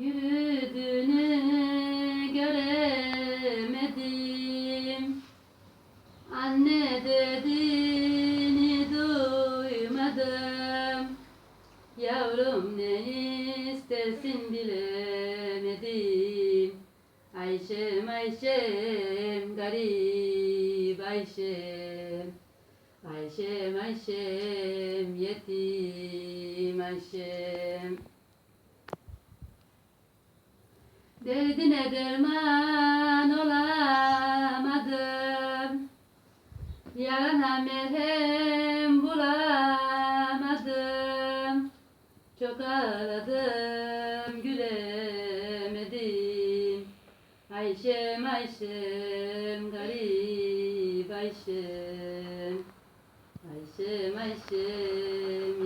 Yürüdüğünü göremedim. Anne dediğini duymadım. Yavrum ne istersin bilemedim. Ayşem Ayşem garip Ayşem. Ayşem Ayşem yetim Ayşem Derdine derman olamadım. Yarana merhem bulamadım. Çok ağladım gülemedim. Ayşem Ayşem garip Ayşem. Ayşem Ayşem